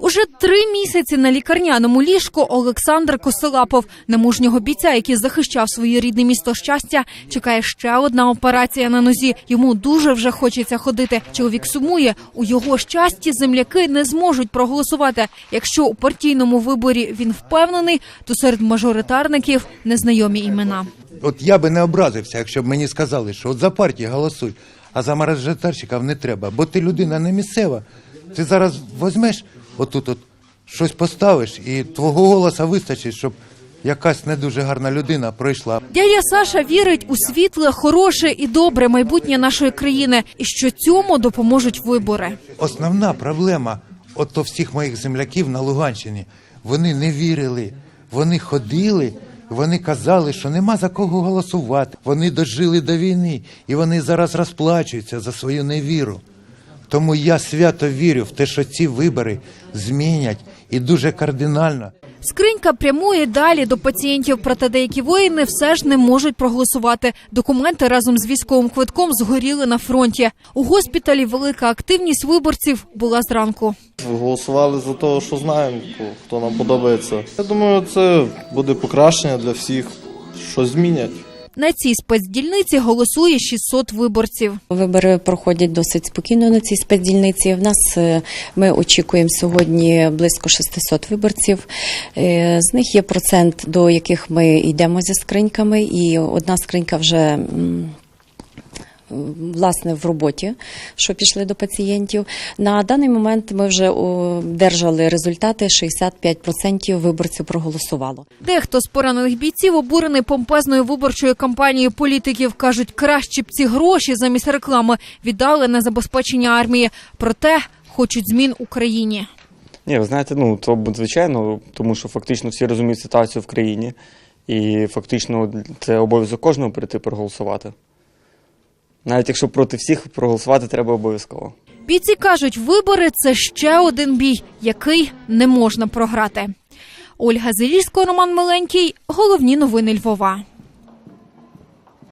Уже три місяці на лікарняному ліжку Олександр Косилапов, немужнього бійця, який захищав своє рідне місто щастя, чекає ще одна операція на нозі. Йому дуже вже хочеться ходити. Чоловік сумує. У його щасті земляки не зможуть проголосувати. Якщо у партійному виборі він впевнений, то серед мажоритарників незнайомі імена. От я би не образився, якщо б мені сказали, що от за партію голосуй, а за мажоритарщиків не треба, бо ти людина не місцева. Ти зараз візьмеш отут от щось поставиш, і твого голоса вистачить, щоб якась не дуже гарна людина пройшла. Дядя Саша вірить у світле, хороше і добре майбутнє нашої країни, і що цьому допоможуть вибори. Основна проблема от то всіх моїх земляків на Луганщині. Вони не вірили, вони ходили, вони казали, що нема за кого голосувати. Вони дожили до війни, і вони зараз розплачуються за свою невіру. Тому я свято вірю в те, що ці вибори змінять і дуже кардинально. Скринька прямує далі до пацієнтів, проте деякі воїни все ж не можуть проголосувати. Документи разом з військовим квитком згоріли на фронті. У госпіталі велика активність виборців була зранку. Голосували за те, що знаємо, хто нам подобається. Я думаю, це буде покращення для всіх, що змінять. На цій спецдільниці голосує 600 виборців. Вибори проходять досить спокійно на цій спецдільниці. В нас е, ми очікуємо сьогодні близько 600 виборців. Е, З них є процент, до яких ми йдемо зі скриньками, і одна скринька вже. Власне, в роботі, що пішли до пацієнтів. На даний момент ми вже одержали результати: 65% виборців проголосувало. Дехто з поранених бійців обурений помпезною виборчою кампанією політиків. кажуть, краще б ці гроші замість реклами віддали на забезпечення армії. Проте хочуть змін Україні. Ні, ви знаєте, ну то звичайно, тому що фактично всі розуміють ситуацію в країні, і фактично це обов'язок кожного прийти проголосувати. Навіть якщо проти всіх проголосувати треба обов'язково. Бійці кажуть, вибори це ще один бій, який не можна програти. Ольга Зелісько, Роман Миленький. Головні новини Львова.